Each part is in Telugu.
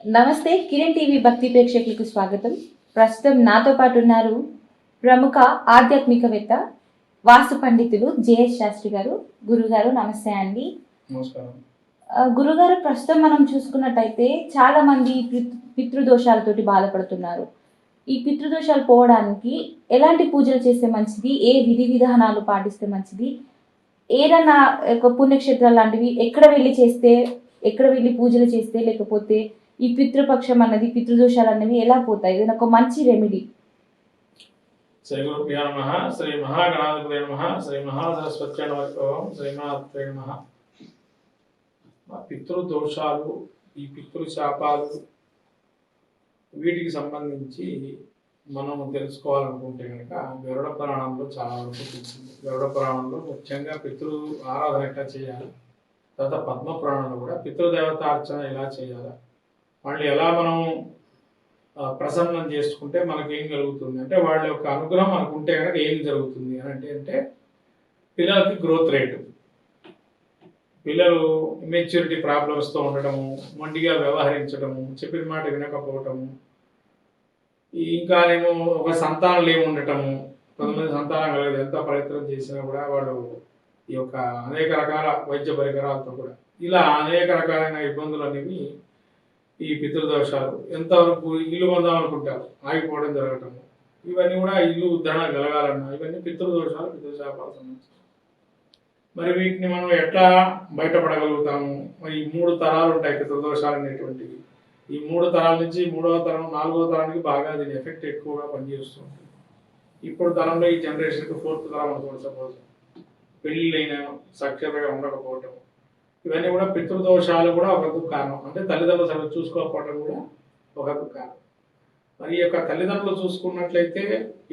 నమస్తే కిరణ్ టీవీ భక్తి ప్రేక్షకులకు స్వాగతం. ప్రస్తుతం నాతో పాటు ఉన్నారు ప్రముఖ ఆధ్యాత్మికవేత్త వాస్తు పండితులు జేఎస్ శాస్త్రి గారు. గురుగారు నమస్తే అండి. గురుగారు ప్రస్తుతం మనం చూసుకున్నట్టయితే చాలా మంది పితృ- పితృదోషాలతోటి బాధపడుతున్నారు. ఈ పితృదోషాలు పోవడానికి ఎలాంటి పూజలు చేస్తే మంచిది? ఏ విధి విధానాలు పాటిస్తే మంచిది? ఏదైనా ఒక పుణ్యక్షేత్రాలు లాంటివి ఎక్కడ వెళ్ళి చేస్తే ఎక్కడ వెళ్ళి పూజలు చేస్తే లేకపోతే ఈ పితృపక్షం అన్నది పితృదోషాలు అనేవి ఎలా పోతాయి? ఇది ఒక మంచి రెమెడీ శ్రీ గురుభ్యో నమ శ్రీ మహాగణాధిపతి నమ శ్రీ మహాసరస్వత్య నమస్కారం శ్రీ మహాత్రే నమ. పితృదోషాలు ఈ పితృ శాపాలు వీటికి సంబంధించి మనం తెలుసుకోవాలనుకుంటే కనుక గరుడ పురాణంలో చాలా వరకు తెలిసింది. గరుడ పురాణంలో ముఖ్యంగా పితృ ఆరాధన ఎట్లా చేయాలి? తర్వాత పద్మ పురాణంలో కూడా పితృదేవత అర్చన ఎలా చేయాలి? వాళ్ళు ఎలా మనం ప్రసన్నం చేసుకుంటే మనకి ఏం కలుగుతుంది? అంటే వాళ్ళ యొక్క అనుగ్రహం మనకు ఉంటే కనుక ఏం జరుగుతుంది అని అంటే అంటే పిల్లలకి గ్రోత్ రేటు పిల్లలు మెచ్యూరిటీ ప్రాబ్లమ్స్తో ఉండటము మొండిగా వ్యవహరించడము చెప్పిన మాట వినకపోవటము ఇంకా ఏమో ఒక సంతానం లేమి ఉండటము కొంతమంది సంతానం కలగదు. ఎంత ప్రయత్నం చేసినా కూడా వాళ్ళు ఈ యొక్క అనేక రకాల వైద్య పరికరాలతో కూడా. ఇలా అనేక రకాలైన ఇబ్బందులు అనేవి ఈ పితృదోషాలు. ఎంతవరకు ఇల్లు పొందాం అనుకుంటారు ఆగిపోవడం జరగటము. ఇవన్నీ కూడా ఇల్లు ఉద్ధరణ కలగాలన్నా ఇవన్నీ పితృదోషాలు పితృశాపాలు సంబంధించి మరి వీటిని మనం ఎట్లా బయటపడగలుగుతాము? మరి ఈ మూడు తరాలు ఉంటాయి పితృదోషాలు అనేటువంటివి. ఈ మూడు తరాల నుంచి మూడవ తరం నాలుగవ తరానికి బాగా దీని ఎఫెక్ట్ ఎక్కువగా పనిచేస్తుంది ఇప్పుడు తరంలో ఈ జనరేషన్కి ఫోర్త్ తరం అనుకోండి సపోజ్. పెళ్ళిళ్ళైన సఖ్యతగా ఉండకపోవటం ఇవన్నీ కూడా పితృదోషాలు కూడా ఒక కారణం. అంటే తల్లిదండ్రులు సరిగ్గా చూసుకోకపోవడం కూడా ఒక కారణం. మరి ఈ యొక్క తల్లిదండ్రులు చూసుకున్నట్లయితే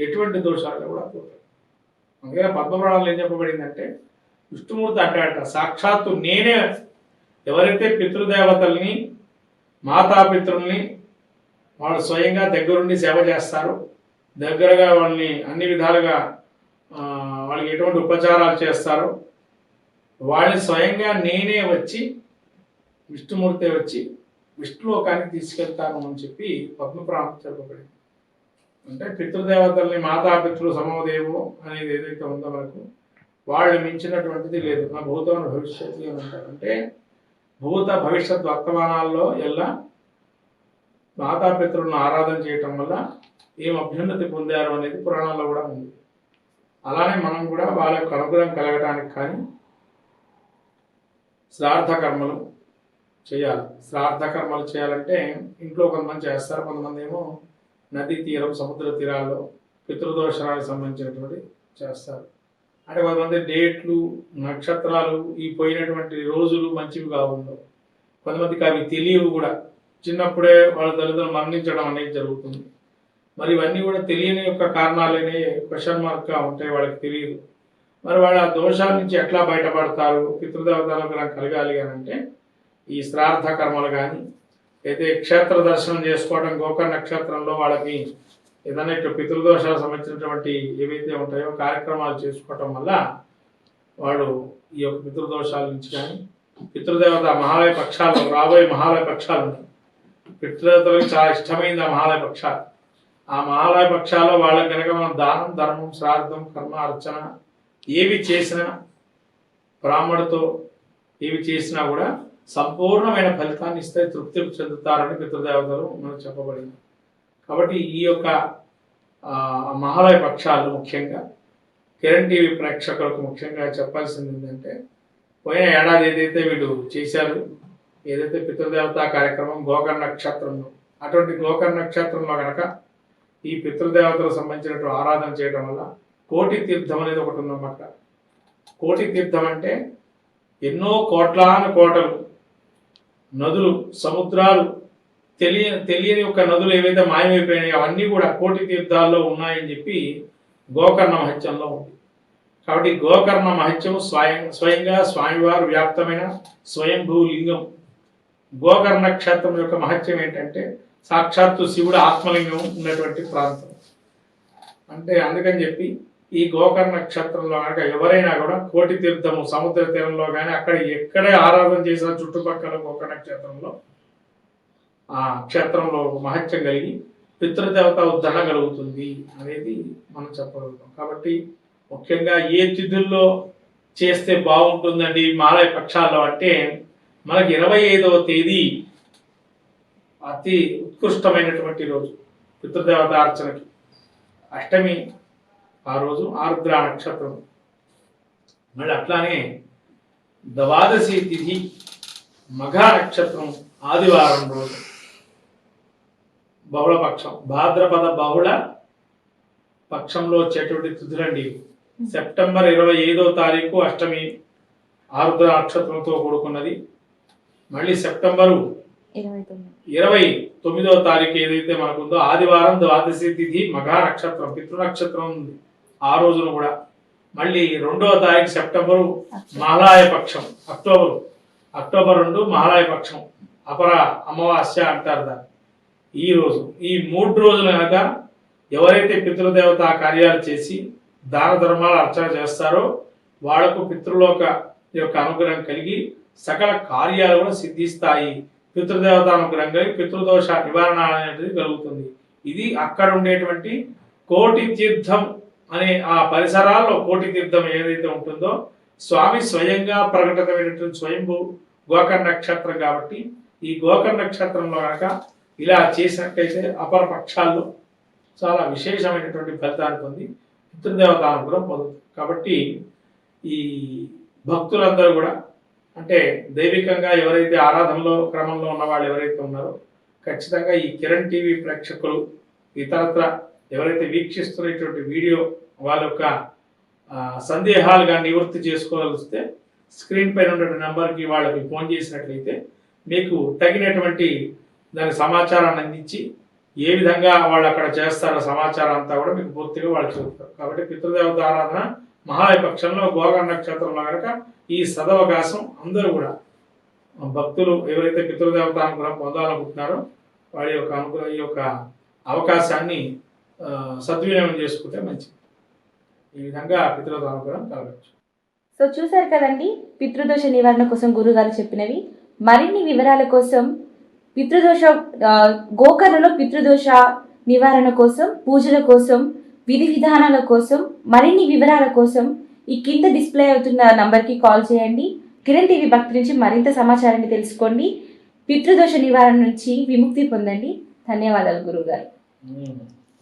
ఎటువంటి దోషాలు కూడా పోతాయి. అందుకే పద్మపురాణంలో ఏం చెప్పబడిందంటే విష్ణుమూర్తి అంటాడట సాక్షాత్తు నేనే ఎవరైతే పితృదేవతల్ని మాతాపితృల్ని వాళ్ళు స్వయంగా దగ్గరుండి సేవ చేస్తారు దగ్గరగా వాళ్ళని అన్ని విధాలుగా వాళ్ళకి ఎటువంటి ఉపచారాలు చేస్తారో వాళ్ళని స్వయంగా నేనే వచ్చి విష్ణుమూర్తి వచ్చి విష్ణులోకానికి తీసుకెళ్తాను అని చెప్పి పద్మపురాణం చెప్పబడింది. అంటే పితృదేవతల్ని మాతాపితృలు సమోదేవో అనేది ఏదైతే ఉందో మనకు వాళ్ళు మించినటువంటిది లేదు. నా భూతం భవిష్యత్తు అని అంటారు. అంటే భూత భవిష్యత్ వర్తమానాల్లో ఎలా మాతాపితృలను ఆరాధన చేయటం వల్ల ఏం అభ్యున్నతి పొందారు అనేది పురాణాల్లో కూడా ఉంది. అలానే మనం కూడా వాళ్ళ యొక్క అనుగ్రహం కలగడానికి కానీ శ్రాద్ధ కర్మలు చేయాలి. శ్రాద్ధ కర్మలు చేయాలంటే ఇంట్లో కొంతమంది చేస్తారు కొంతమంది ఏమో నదీ తీరం సముద్ర తీరాల్లో పితృదోషాలకు సంబంధించినటువంటి చేస్తారు. అంటే కొంతమంది డేట్లు నక్షత్రాలు ఈ పోయినటువంటి రోజులు మంచివి కావుండవు కొంతమందికి అవి తెలియవు కూడా. చిన్నప్పుడే వాళ్ళ తల్లిదండ్రులు మరణించడం అనేది జరుగుతుంది. మరి ఇవన్నీ కూడా తెలియని యొక్క కారణాలనే క్వశ్చన్ మార్క్గా ఉంటాయి వాళ్ళకి తెలియదు. మరి వాళ్ళ ఆ దోషాల నుంచి ఎట్లా బయటపడతారు? పితృదేవతలకు నాకు కలగాలి అని అంటే ఈ శ్రార్థ కర్మలు కానీ అయితే క్షేత్ర దర్శనం చేసుకోవడం గోకర్ణ నక్షత్రంలో వాళ్ళకి ఏదైనా ఇట్లా పితృదోషాలు సంబంధించినటువంటి ఏవైతే ఉంటాయో కార్యక్రమాలు చేసుకోవటం వల్ల వాడు ఈ యొక్క పితృదోషాల నుంచి కానీ పితృదేవత మహాలయ పక్షాలు రాబోయే మహాలయ పక్షాలు పితృదేవతలకు చాలా ఇష్టమైంది ఆ మహాలయ పక్షాలు. ఆ మహాలయ పక్షాల్లో వాళ్ళకి కనుక మనం దానం ధర్మం శ్రాద్ధం కర్మ అర్చన ఏవి చేసినా బ్రాహ్మణతో ఏవి చేసినా కూడా సంపూర్ణమైన ఫలితాన్ని ఇస్తే తృప్తి చెందుతారని పితృదేవతలు మనకు చెప్పబడింది. కాబట్టి ఈ యొక్క మహాలయ పక్షాలు ముఖ్యంగా కిరణ్ టీవీ ప్రేక్షకులకు ముఖ్యంగా చెప్పాల్సింది ఏంటంటే పోయిన ఏడాది ఏదైతే వీళ్ళు చేశారు ఏదైతే పితృదేవత కార్యక్రమం గోకర్ణ నక్షత్రంలో అటువంటి గోకర్ నక్షత్రంలో కనుక ఈ పితృదేవతలకు సంబంధించినటువంటి ఆరాధన చేయడం వల్ల కోటి తీర్థం అనేది ఒకటి ఉందన్నమాట. కోటి తీర్థం అంటే ఎన్నో కోట్లాన కోటలు నదులు సముద్రాలు తెలియ తెలియని యొక్క నదులు ఏవైతే మాయమైపోయినాయో అవన్నీ కూడా కోటి తీర్థాల్లో ఉన్నాయని చెప్పి గోకర్ణ మహత్యంలో ఉంది. కాబట్టి గోకర్ణ మహత్యం స్వయం స్వయంగా స్వామివారు వ్యాప్తమైన స్వయంభూ లింగం. గోకర్ణ క్షేత్రం యొక్క మహత్యం ఏంటంటే సాక్షాత్తు శివుడు ఆత్మలింగం ఉన్నటువంటి ప్రాంతం. అంటే అందుకని చెప్పి ఈ గోకర్ణ నక్షత్రంలో కనుక ఎవరైనా కూడా కోటి తీర్థము సముద్ర తీరంలో కానీ అక్కడ ఎక్కడే ఆరాధన చేసిన చుట్టుపక్కల గోకర్ణ నక్షత్రంలో ఆ క్షేత్రంలో ఒక మహత్యం కలిగి పితృదేవత ఉద్ధరణ కలుగుతుంది అనేది మనం చెప్పగలుగుతాం. కాబట్టి ముఖ్యంగా ఏ తిథుల్లో చేస్తే బాగుంటుందండి మాలయ పక్షాల్లో అంటే మనకి ఇరవై ఐదవ తేదీ అతి ఉత్కృష్టమైనటువంటి రోజు పితృదేవత అర్చనకి. అష్టమి ఆ రోజు ఆరుద్ర నక్షత్రం. మళ్ళీ అట్లానే ద్వాదశి తిథి మఘ నక్షత్రం ఆదివారం రోజు. బహుళ పక్షం. భాద్రపద బహుళ పక్షంలో వచ్చేటువంటి తిథులండి ఇవి. సెప్టెంబర్ ఇరవై ఐదో తారీఖు అష్టమి ఆరుద్ర నక్షత్రంతో కూడుకున్నది. మళ్ళీ సెప్టెంబరు ఇరవై తొమ్మిది తారీఖు ఏదైతే మనకుందో ఆదివారం ద్వాదశి తిథి మఘా నక్షత్రం పితృ నక్షత్రం ఉంది. ఆ రోజున కూడా మళ్ళీ రెండవ తారీఖు సెప్టెంబరు మహాలయ పక్షం అక్టోబర్. అక్టోబర్ రెండు మహాలయ పక్షం అపర అమావాస్య అంటారు దాన్ని. ఈ రోజు ఈ మూడు రోజులు కనుక ఎవరైతే పితృదేవత కార్యాలు చేసి దాన ధర్మాలు అర్చన చేస్తారో వాళ్ళకు పితృలోక యొక్క అనుగ్రహం కలిగి సకల కార్యాలు కూడా సిద్ధిస్తాయి. పితృదేవత అనుగ్రహం కలిగి పితృదోష నివారణ అనేది కలుగుతుంది. ఇది అక్కడ ఉండేటువంటి కోటి తీర్థం అనే ఆ పరిసరాల్లో కోటి తీర్థం ఏదైతే ఉంటుందో స్వామి స్వయంగా ప్రకటితమైనటువంటి స్వయంభూ గోకర్ణ నక్షత్రం కాబట్టి ఈ గోకర్ణ నక్షత్రంలో కనుక ఇలా చేసినట్టయితే అపర పక్షాల్లో చాలా విశేషమైనటువంటి ఫలితాన్ని పొంది పితృదేవత అనుగ్రహం పొందుతుంది కాబట్టి ఈ భక్తులందరూ కూడా అంటే దైవికంగా ఎవరైతే ఆరాధనలో క్రమంలో ఉన్న వాళ్ళు ఎవరైతే ఉన్నారో ఖచ్చితంగా ఈ కిరణ్ టీవీ ప్రేక్షకులు ఇతరత్ర ఎవరైతే వీక్షిస్తున్నటువంటి వీడియో వాళ్ళ యొక్క సందేహాలుగా నివృత్తి చేసుకోగలిగితే స్క్రీన్ పైన ఉన్నటువంటి నెంబర్కి వాళ్ళకి ఫోన్ చేసినట్లయితే మీకు తగినటువంటి దాని సమాచారాన్ని అందించి ఏ విధంగా వాళ్ళు అక్కడ చేస్తారో సమాచారం అంతా కూడా మీకు పూర్తిగా వాళ్ళు చెబుతారు కాబట్టి పితృదేవత ఆరాధన మహాలయ పక్షంలో నక్షత్రంలో కనుక ఈ సదవకాశం అందరూ కూడా భక్తులు ఎవరైతే పితృదేవత అనుగ్రహం పొందాలనుకుంటున్నారో వారి యొక్క అనుగ్రహం ఈ యొక్క అవకాశాన్ని సద్వినియోగం చేసుకుంటే మంచిది. ఈ విధంగా పితృదేవత అనుగ్రహం కలగచ్చు సో చూశారు కదండి పితృదోష నివారణ కోసం గురుగారు చెప్పినవి. మరిన్ని వివరాల కోసం పితృదోష గోకర్ణలో పితృదోష నివారణ కోసం పూజల కోసం విధి విధానాల కోసం మరిన్ని వివరాల కోసం ఈ కింద డిస్ప్లే అవుతున్న నంబర్కి కాల్ చేయండి. కిరణ్ టీవీ భక్తి నుంచి మరింత సమాచారాన్ని తెలుసుకోండి. పితృదోష నివారణ నుంచి విముక్తి పొందండి. ధన్యవాదాలు గురుగారు. ఉమ్.